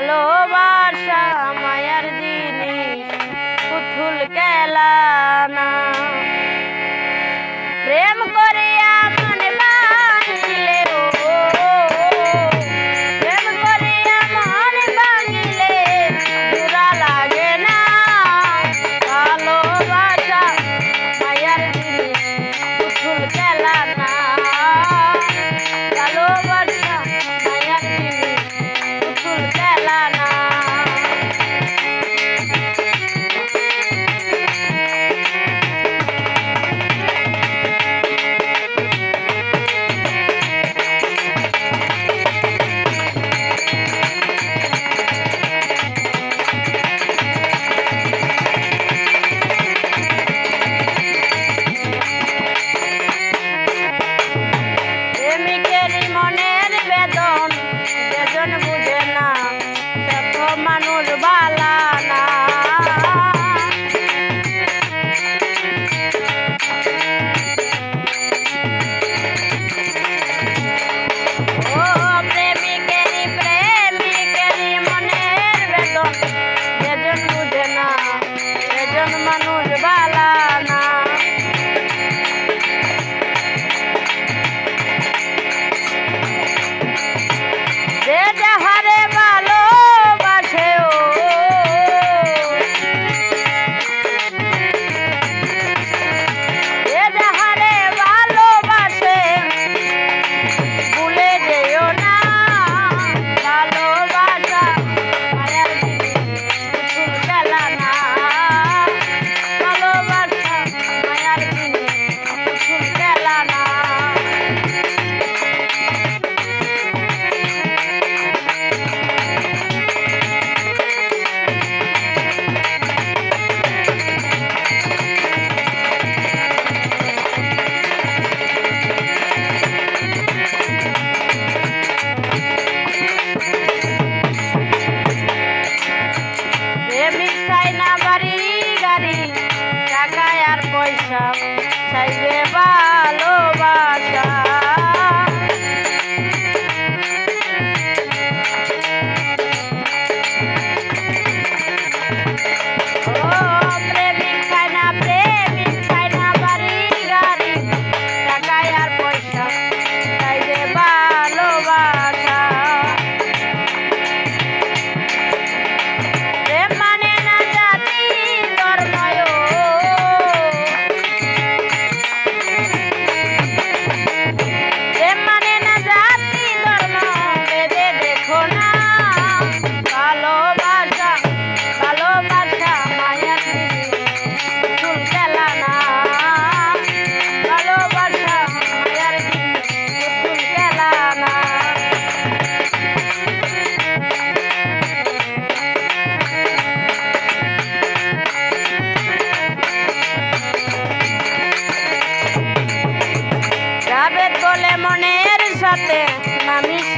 ভালোবাসা মায়ার জিনিস পুতুল কেলানা ভালোবাসা। চলে মনের সাথে মানুষ